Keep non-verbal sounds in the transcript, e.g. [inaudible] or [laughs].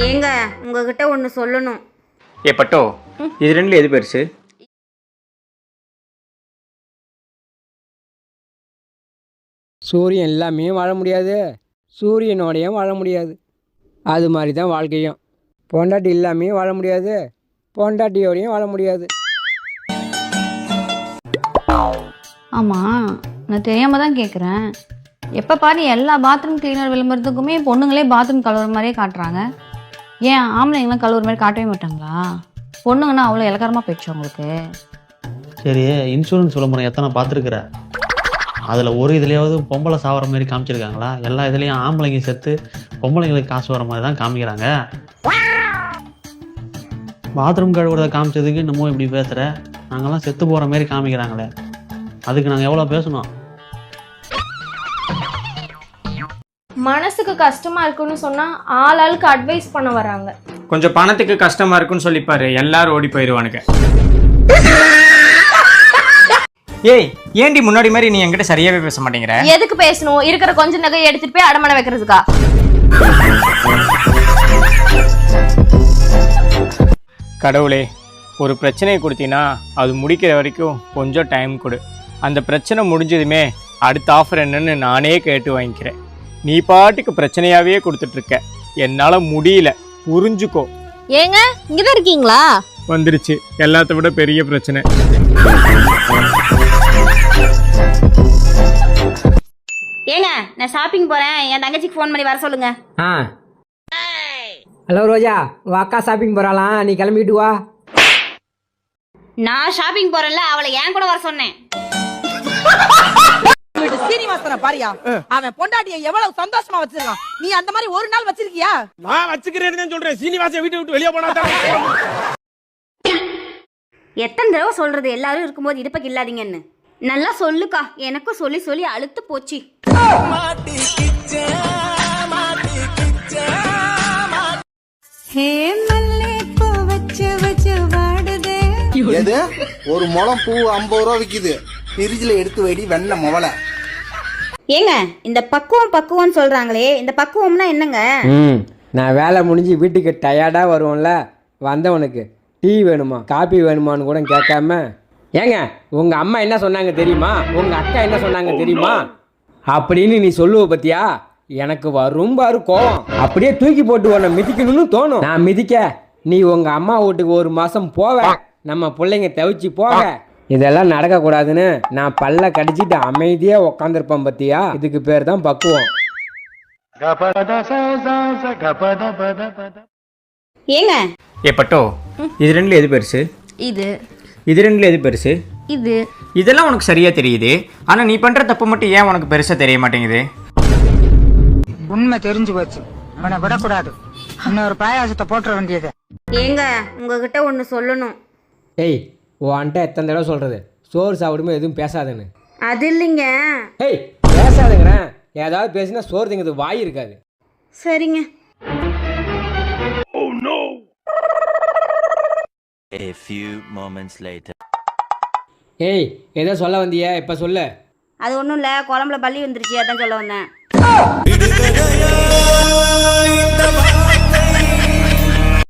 ஏங்க உங்ககிட்ட ஒன்று சொல்லணும். ஏ பட்டோ இது ரெண்டுல எது பெருசு? சூரியன் எல்லாமே வாழ முடியாது. சூரியனோடையும் வாழ முடியாது. அது மாதிரி தான் வாழ்க்கையும். பொண்டாட்டி இல்லாமே வாழ முடியாது. பொண்டாட்டியோடையும் வாழ முடியாது. ஆமாம் நான் தெரியாம தான் கேட்குறேன் எப்போ பாரு எல்லா பாத்ரூம் கிளீனர் விளம்பரத்துக்குமே பொண்ணுங்களே பாத்ரூம் கழுவுற மாதிரியே காட்டுறாங்க. ஏன் ஆம்பளைங்களாம் கழுவுற மாதிரி காட்டவே மாட்டாங்களா? பொண்ணுங்கன்னா அவ்வளோ இலக்காரமாக போயிடுச்சு உங்களுக்கு சரி இன்சூரன்ஸ் விளம்பரம் எத்தனை பார்த்துருக்குற? அதில் ஒரு இதுலேயாவது பொம்பளை சாவர மாதிரி காமிச்சிருக்காங்களா? எல்லா இதுலேயும் ஆம்பளைங்க செத்து பொம்பளைங்களுக்கு காசு வர மாதிரி தான் காமிக்கிறாங்க. பாத்ரூம் கழுவுறத காமிச்சதுக்கு இன்னமும் இப்படி பேசுகிற நாங்கள்லாம் செத்து போகிற மாதிரி காமிக்கிறாங்களே. அதுக்கு நாங்கள் எவ்வளோ பேசணும்? மனசுக்கு கஷ்டமா இருக்குன்னு சொன்னா ஆள் ஆளுக்கு அட்வைஸ் பண்ண வராங்க. கொஞ்சம் பணத்துக்கு கஷ்டமா இருக்குன்னு சொல்லிப்பாரு. எல்லாரும் ஓடி போயிடுவானுங்க ஏய் ஏன்டி முன்னாடி மாதிரி நீ என்கிட்ட சரியாவே பேச மாட்டேங்கிற? எதுக்கு பேசணும்? இருக்கிற கொஞ்ச நகை எடுத்துட்டு போய் அடமான வைக்கிறதுக்கா? கடவுளே ஒரு பிரச்சனையை கொடுத்தீங்கன்னா அது முடிக்கிற வரைக்கும் கொஞ்சம் டைம் கொடு. அந்த பிரச்சனை முடிஞ்சதுமே அடுத்த ஆஃபர் என்னன்னு நானே கேட்டு வாங்கிக்கிறேன். நீ பாட்டுக்கு பிரச்சனையாவே கொடுத்துட்டு இருக்க என்னால முடியல. புரிஞ்சுக்கோ. ஏங்க இங்கதான் இருக்கீங்களா? வந்துருச்சு. எல்லாத்த விட பெரிய பிரச்சனை. ஏங்க நான் ஷாப்பிங் போகிறேன் என் தங்கச்சிக்கு ஃபோன் பண்ணி வர சொல்லுங்க. ஆ. ஹலோ ரோஜா உன் அக்கா ஷாப்பிங் போகிறாளாம் நீ கிளம்பிட்டு வா. நான் ஷாப்பிங் போகிறேன்ல அவளை ஏன் கூட வர சொன்னேன். பாரியா? அவன் பொண்டாட்டிய எவ்வளவு சந்தோஷமா வச்சிருக்கான்? நீ அந்த மாதிரி ஒரு நாள் வச்சிருக்கியா? நான் வச்சுக்கிறேன்னு சொல்றேன். சீனிவாசன் வீட்டை விட்டு வெளியே போனா எத்தனை தடவை சொல்கிறது எல்லாரும் இருக்கும்போது இடுப்பக்கு இல்லாதீங்கன்னு. நல்லா சொல்லுக்கா. எனக்கும் சொல்லி சொல்லி அழுத்து போச்சு. எது ஒரு முளம் பூ ஐம்பது ரூபா விக்குது. ஃப்ரிட்ஜில் எடுத்து வைடி வெண்ணெய் முவலை. ஏங்க இந்த பக்குவம் பக்குவம்னு சொல்கிறாங்களே இந்த பக்குவம்னா என்னங்க? ம் நான் வேலை முடிஞ்சு வீட்டுக்கு டயர்டாக வருவோம்ல வந்தவனுக்கு டீ வேணுமா காபி வேணுமான்னு கூட கேட்காம. ஏங்க உங்கள் அம்மா என்ன சொன்னாங்க தெரியுமா? உங்கள் அக்கா என்ன சொன்னாங்க தெரியுமா? அப்படின்னு நீ சொல்லுவ பத்தியா? எனக்கு வரும் பாரு கோவம். அப்படியே தூக்கி போட்டு உன்னை மிதிக்கணும்னு தோணும். நான் மிதிக்க நீ உங்கள் அம்மா வீட்டுக்கு ஒரு மாதம் போவ. நம்ம பிள்ளைங்க தவிச்சு போக. இதெல்லாம் நடக்கக்கூடாதுன்னு நான் பல்ல கடிச்சிட்டு அமைதியாக உக்காந்துருப்பேன் பத்தியா? இதுக்கு பேர் தான் பக்குவம். ஏங்க? ஏ பட்டோ இது ரெண்டுல எது பெருசு? இது. இது ரெண்டுல எது பெருசு? இது. இதெல்லாம் உனக்கு சரியா தெரியுது. ஆனா நீ பண்ற தப்பு மட்டும் ஏன் உனக்கு பெருசா தெரிய மாட்டேங்குது? உண்மை தெரிஞ்சு போச்சு. அவனை விடக்கூடாது. இன்னொரு பாயாசத்தை போட்டுற வேண்டியது. ஏங்க உங்ககிட்ட ஒன்று சொல்லணும். ஏய் உன்கிட்ட எத்தனை தடவை சொல்கிறது சோறு சாப்பிடும்போது எதுவும் பேசாதுன்னு. அது இல்லைங்க. ஏய் பேசாதுங்கிறேன். ஏதாவது பேசினா சோறு திங்கிறது வாய் இருக்காது. சரிங்க. A few moments later. ஏய் ஏதோ சொல்ல வந்தியே இப்போ சொல்லு. அது ஒன்றும் இல்லை குழம்புல பள்ளி வந்துருச்சு அதான் சொல்ல வந்தேன். [laughs]